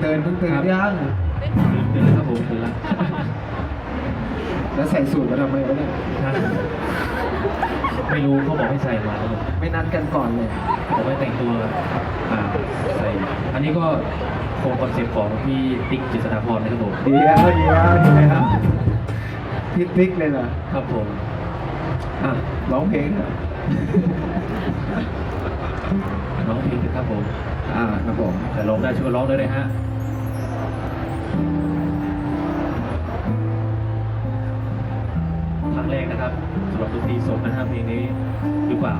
เตือนเพิ่งเตือนยังเดี๋ยวนะครับผมเดี๋ยวละแล้วใส่สูตรมาทำไมวะเนี่ยไม่รู้เขาบอกให้ใส่มาแล้วไม่นัดกันก่อนเลยบอกให้แต่งตัวอ่าใส่ อันนี้ก็คงคอนเซ็ปต์ของพี่ติ๊กจิตรนาพรนะครับผมเดียวเดียวเดียวพิติ๊กเลยเหรอครับผมอะร้องเพลงเหรอร้องเพลงนะครับผม อ่าครับผม แต่ร้องได้ช่วยร้องได้เลยฮะครั้ สำหรับดนตรีสดนะฮะเพลงนี้หรือเปล่า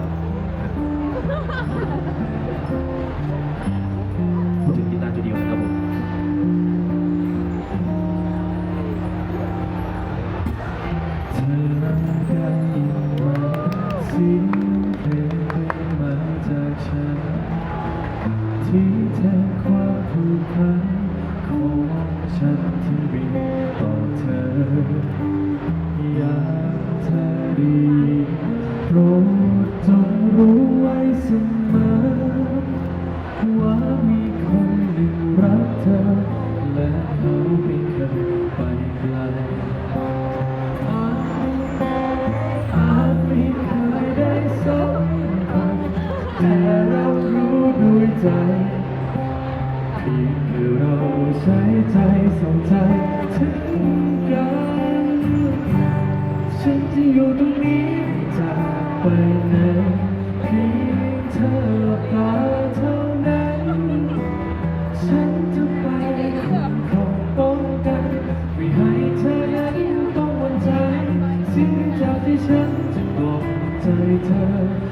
ใ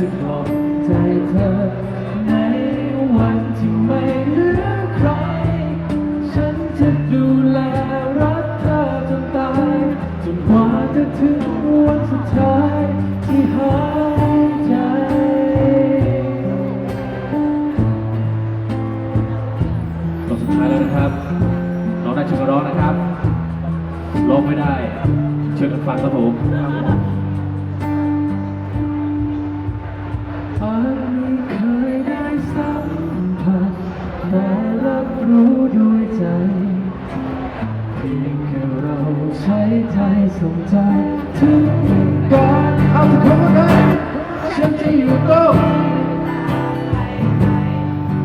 จะปลอบใจเธอ ในวันที่ไม่เหลือใคร ฉันจะดูแลรักเธอจนตายจนกว่าจะถึงวันสุดท้ายที่หายใจรอบสุดท้ายแล้วนะครับร้องได้ช่วยกันร้องนะครับร้องไม่ได้ เช่วยกันฟังครับผม ส่งใจถึงกันเอาทุกคนมาเลยฉันจะอยู่ตรง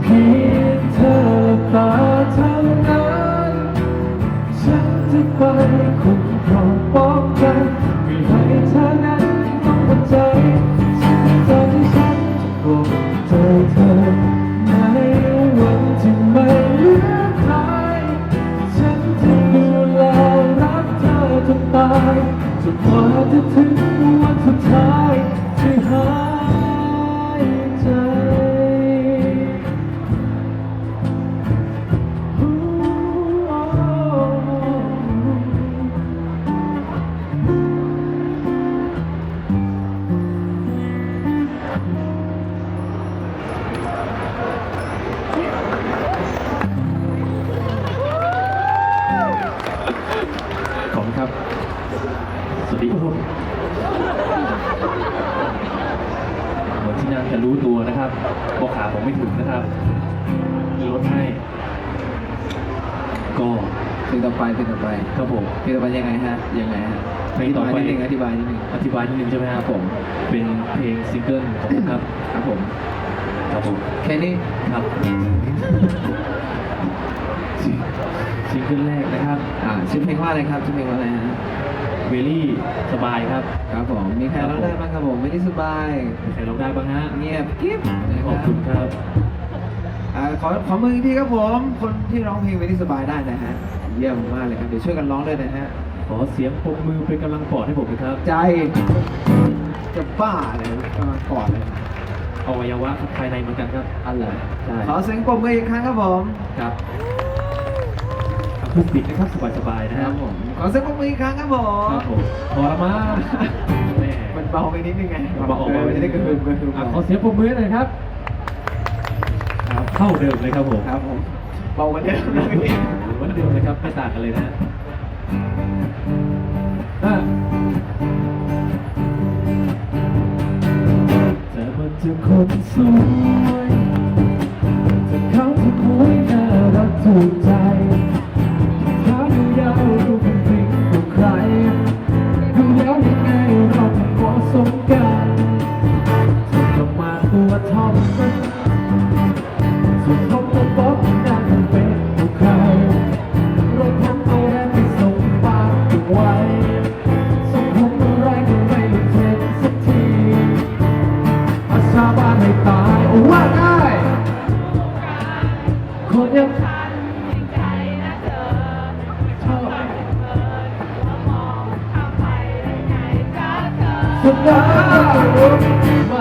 เพียงเธอหลับตาเท่านั้น ฉันจะไปคุ้ม จนกว่าจะถึงวัน ครับครับผมครับผมแค่นี้ครับซิซิงเกิลแรกนะครับ อ่าชื่อเพลงว่าอะไรครับชื่อเพลงว่าอะไรฮะเวลี่สบายครับครับผมมีใครร้องได้บ้างครับผมไม่ได้สบายมีใครร้องได้บ้างฮะเงียบกิ๊บนะขคอบรับคุณครับอ่าขอขอมืออีกทีครับผม คนที่ร้องเพลงไม่ได้สบายได้นะฮะเยี่ยมมากเลยครับเดี๋ยวช่วยกันร้องด้วยนะฮะขอเสียงปรบมือเป็นกำลังปลอดให้ผมนะครับ ใจจะบ้าเลยกำลังกอดเลย อวัยวะภายในเหมือนกันครับอะไรใช่ขอเสียงปรบมืออีกครั้งครับผมครับอะคูสติกนะครับสบายๆนะคครัรับบผมขอเสียงปรบมืออีกครั้งครับผมครับผมพอละมั้งแม่มันเบาไปนิดนึงไงเบาออกเอมาอไม่ได้กระหึ่มกระหึ่มอะขอเสียงปรบมือหน่อยครับครับเข้าเดิมเลยครับผมครับผมเบาเหมือนเดิมเลยเหมือนเดิมเลยครับไม่ต่างกันเลยนะอะ จะคนสวยจะเขาที่คุยน่ารักถูกใจเขาดูยาวดูเป็นพริ้งกว่าใครดูแล้วยังไงเราก็เหมาะสมกันสุดลงมาตัวทอมมันสุดทอมตัวป๊อปน่าจะเป็นของใครเรถทำเอาแรงไปส่งปากถึงไว้ส่า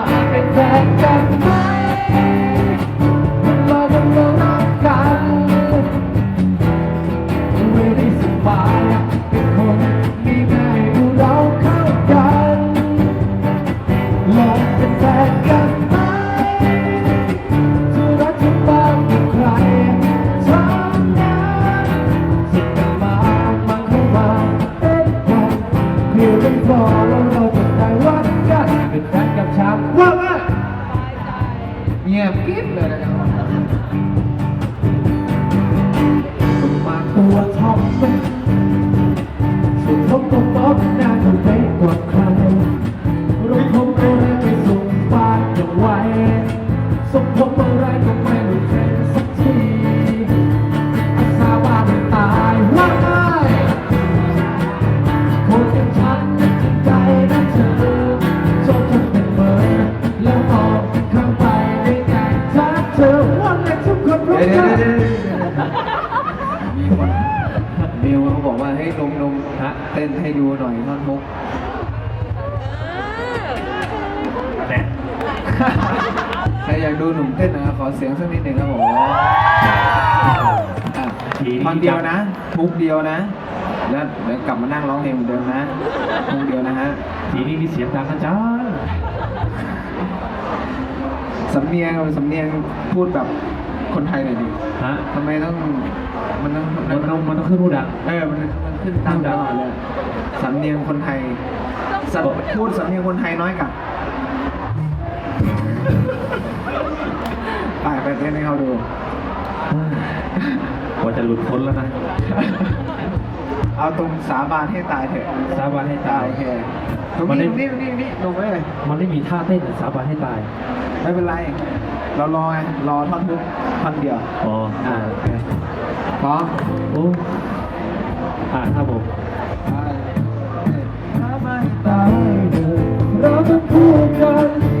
ดูหนุ่มเต้นนะขอเสียงสักนิดหนึ่งครับผมอะท่อนเดียวนะมุกเดียวนะ แล้วเดี๋ยวกลับมานั่งร้องเพลงเหมือนเดิมนะมุกเดียวนะฮะทีนี้มีเสียงดังนะจ๊ะสำเนียงสำเนียงพูดแบบคนไทยหน่อยดิฮะทำไมต้องมันต้องมันต้องมันต้องขึ้นรูดังเออมันมันขึ้นตามตลอดเลยสำเนียงคนไทยสำพูดสำเนียงคนไทยน้อยกับ ไปไปเต้นให้เขาดูกว่าจะหลุดพ้นแล้วนะ เอาตรงสาบานให้ตายเถอะสาบานให้ตาย โอเคตรงมันได้นี้ตรงนี้ตรงนี้ตรงนี้ลงไว้เลยมันไม่มีท่าเต้นสาบานให้ตาย ไม่เป็นไร เรารอไงรอท่อนทุกท่อนเดียว อ๋ออ่าโอเคพร้อมโอ้อ่าครับผมถ้าไม่ตายเดินเราต้องพูดกันคน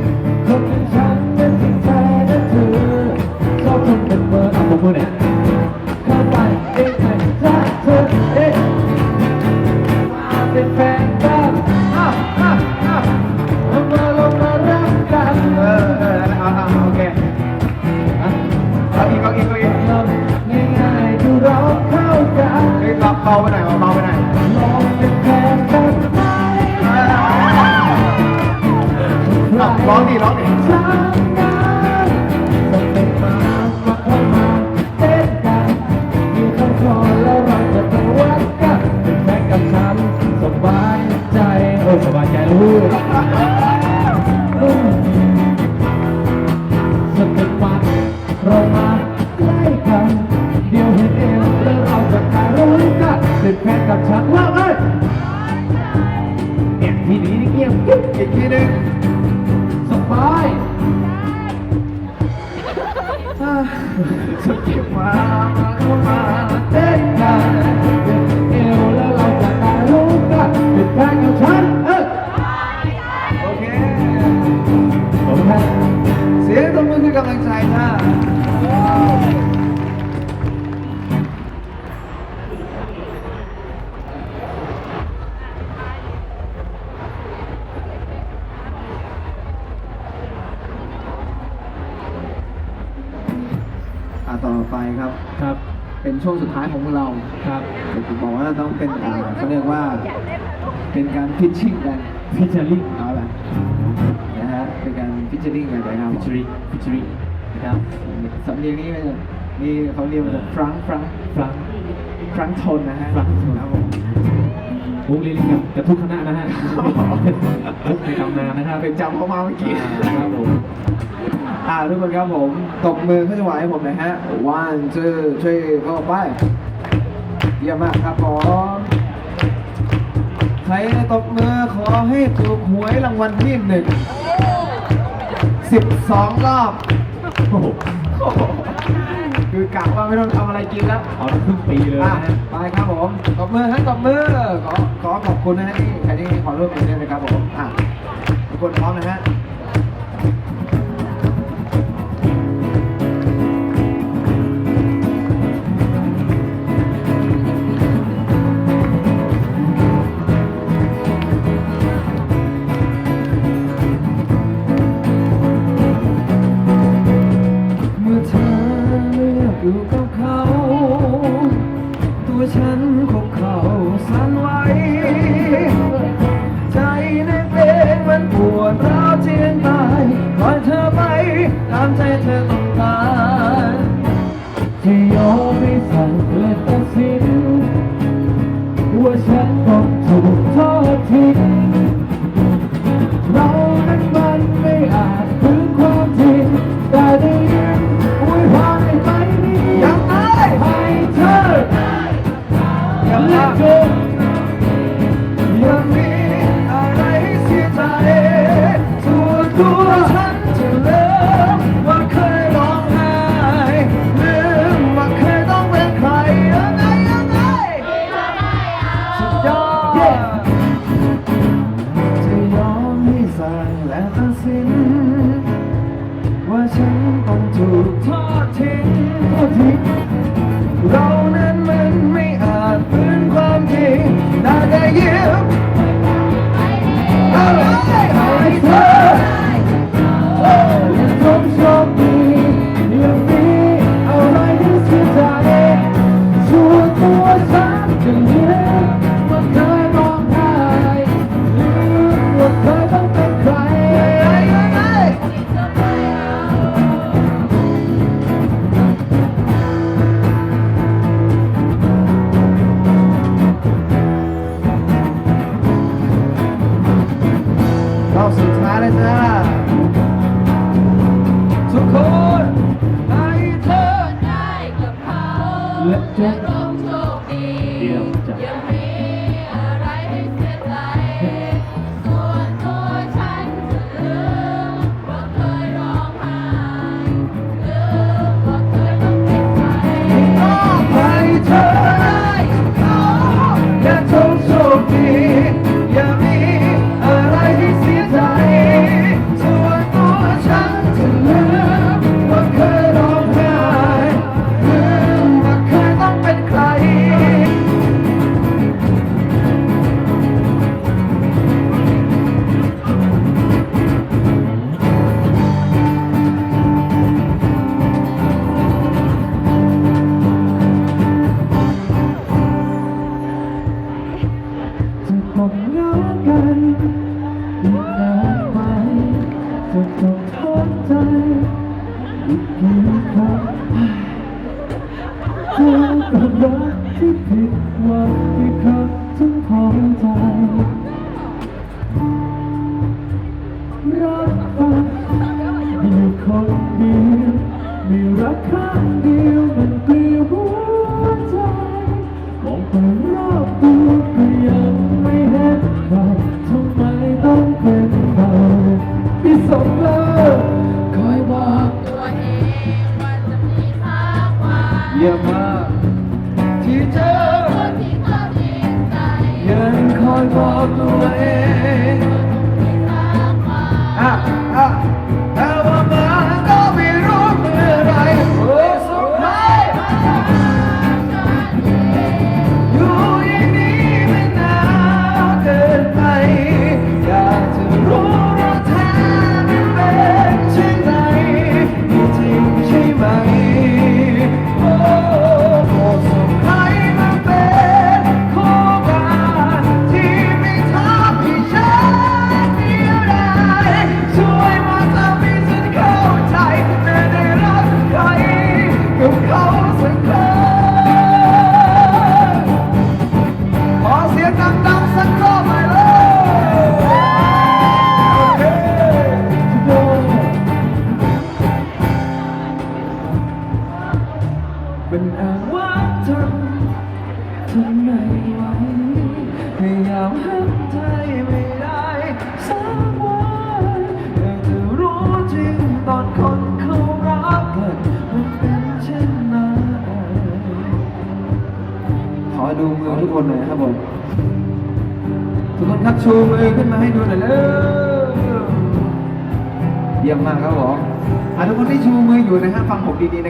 ต่อไปครับ ครับ เป็นช่วงสุดท้ายของพวกเราครับผมบอกว่าต้องเป็นอ่าเขาเรียกว่า เป็นการพิชชิ่งกันพิจาริงเอาละนะฮะ เป็นการพิชชิ่งกันนะครับพิจาริพิจารินะครับสำเนียงนี้มันจะนี่เขาเรียกว่าฟรังก์ฟรังก์ฟรังฟรังก์ทนนะฮะฟรังก์ทนครับผมมุกเรียนกับกับทุกคณะนะฮะมุกในตำนานนะครับเป็นจำเข้ามาเมื่อกี้ครับผม อ่าทุกคนครับผมตบมือเข้าจังหวะให้ผมหน่อยฮะ one two three four five เยี่ยมมากครับผมใครในตบมือขอให้ถูกหวยรางวัลที่หนึ่งสิบสองรอบโอ้โหโอ้โหคือกะว่าไม่ต้องทำอะไรกินแล้วเอาทั้งครึ่งปีเลยอะนะฮะไปครับผมตบมือให้ตบมือขอขอขอบคุณนะฮะที่ใครที่ขอร่วมเป็นด้วยนะครับผมอะทุกคนพร้อมนะฮะ จอกับรักที่ผิดหวังที่ครั้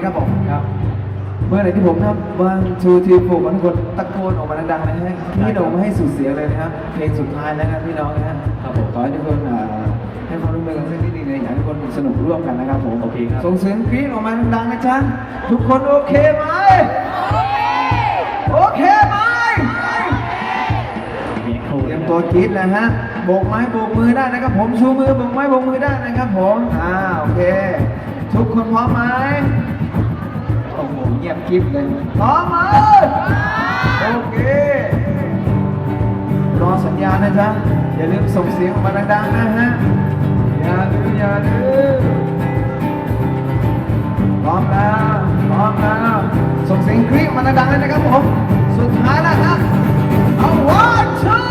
นะครับผมครับ เมื่อไหร่ที่ผมนับวันชูทีผมทุกคนตะโกนออกมาดังๆนะฮะพี่โด่งมาให้สุดเสียงเลยนะครับ เพลงสุดท้ายแล้วนะพี่น้องนะฮะครับผมขอให้ทุกคนอ่าให้ความร่วมมือกันสักนิดนึงนะอยากให้ทุกคนสนุกร่วมกันนะครับผมโอเคครับ ส่งเสียงกรี๊ดออกมาดังๆนะจ๊ะทุกคนโอเคไหมโอเคไหมมีโค้เตดรียมตัวกรี๊ดนะฮะโบกไม้โบกมือได้นะครับผมชูมือโบกไม้โบกมือได้นะครับผมอ่าโอเค ทุกคนพร้อมไหมโอ้โหเงียบกริ๊บเลยพร้อมไหมโอเค รอสัญญาณนะจ๊ะ อย่าลืมส่งเสียงออกมาดังๆนะฮะ อย่าลืมอย่าลืมพร้อมแล้วพร้อมแล้วส่งเสียงกรี๊ดออกมาดังๆเลยนะครับผม สุดท้ายแล้วครับเอา one two three go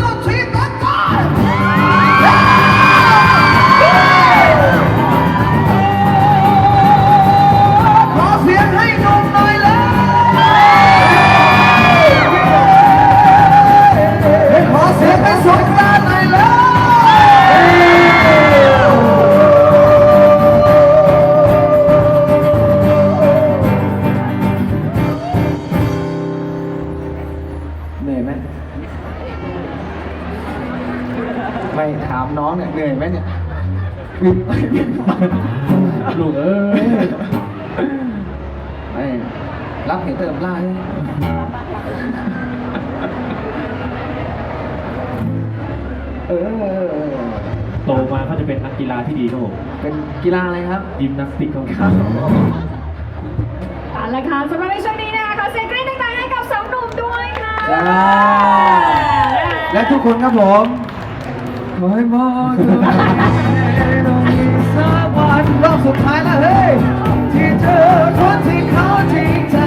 วิ่งไปวิ่งมาลูกเอ้ยไม่รับเห็นเติมล่าใช่ไหมเออ โตมาเขาจะเป็นนักกีฬาที่ดีครับผมเป็นกีฬาอะไรครับ ยิมนาสติกครับเอาละค่ะสำหรับในช่วงนี้นะคะขอเสียงกรี๊ดต่างๆให้กับสองหนุ่มด้วยค่ะจ้า และทุกคนครับผมขอให้มองดูต้อ สุดท้ายแล้วเฮ้ยที่เจอคนที่เขาจริงใจ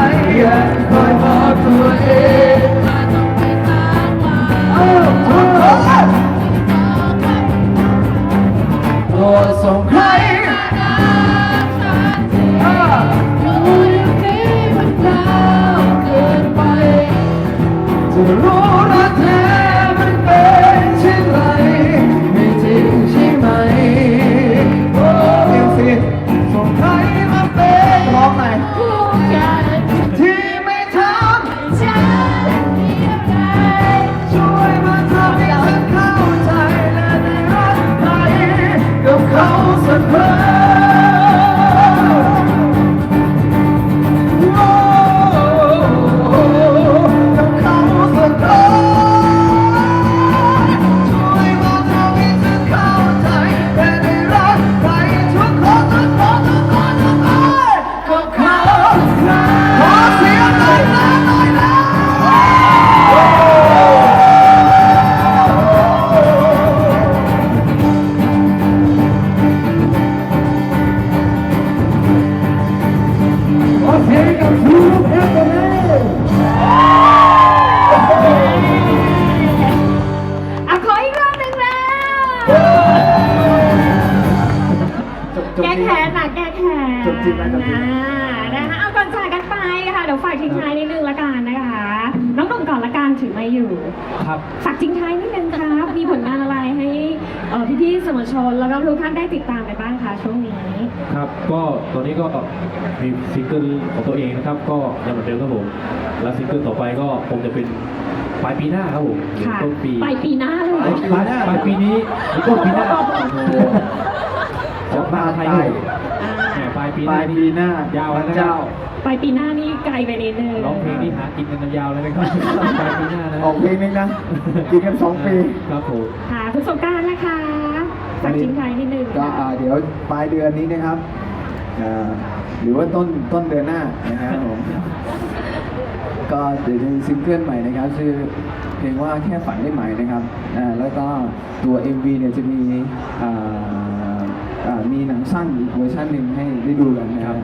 ยังคอยบอกตัวเองว่าต้องมีสักวันเอ้า ทิ้งไกับนะคะเอาก่อนจากกันไปค่ะเดี๋ยวฝากทิ้งท้ายนิดนึงละกันนะคะ น้องหนุ่มก่อนละกันถือไม่อยู่ ครับ ฝากทิ้งท้ายนิดนึงครับ มีผลงานอะไรให้เอ่พี่ๆสมวลชน แล้วก็ทุกท่านได้ติดตามไปบ้างคะช่วงนี้ ครับ ก็ตอนนี้ก็มีซิงเกิลของตัวเองนะครับ ก็ยังเหมือนเดิมครับผม และซิงเกิลต่อไปก็คงจะเป็นปลายปีหน้าครับผมค่ะต้นปีปลายปีหน้าเลยย ปีหน้าลายปีนี้หรือต้นปีหน้า จะมาไทย ปลายปีหปน้าลายนี่ปีหน้ายาววัแล้วนนะครัเจ้าบปลายปีหน้านี่ไกลไปนิดนึงร้องเพลงนี้หากินกันยาวเลยนะครับปลายปีหน้านะออกเพลงนึงนะกินกันสองปี ครับผม ค่ะคุณสงกรารนะคะฝากทิ้งท้ายนิดนึงก็อ่าเดี๋ยวปลายเดือนนี้นะครับอ่าหรือว่าต้นต้นเดือนหน้านะครับผมก็เดี๋ยวจะมีซิงเกิลใหม่นะครับชื่อเพลงว่าแค่ฝันได้ไหมนะครับอ่าแล้วก็ตัว MV เนี่ยจะมีอ่าอ่า มีหนังสั้นอีกเวอร์ชันหนึ่งให้ได้ดูกันนะครับ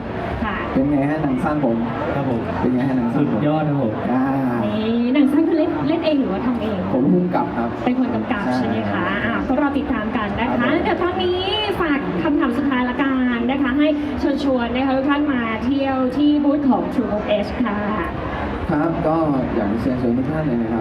ค่ะเป็นไงฮะหนังสั้นผม ครับผม เป็นไงฮะหนังสั้สุนดผมยอดครับผม อ่านี่หนังสั้นคือเล่นเล่นเองหรือว่าทำเอง ผมพุ่งกลับครับ เป็นคนกำกับใช่ไหมคะอะก็รอติดตามกันนะครัคะบผมเดี๋ยวทางนี้ฝากคำถามสุดท้ายละกันนะคะ ให้เชิญชวนนะคะทุกท่านมาเที่ยวที่บูธของ True H ค่ะ ครับก็อยากจะเชิญชวนทุกท่านเลยนะครับ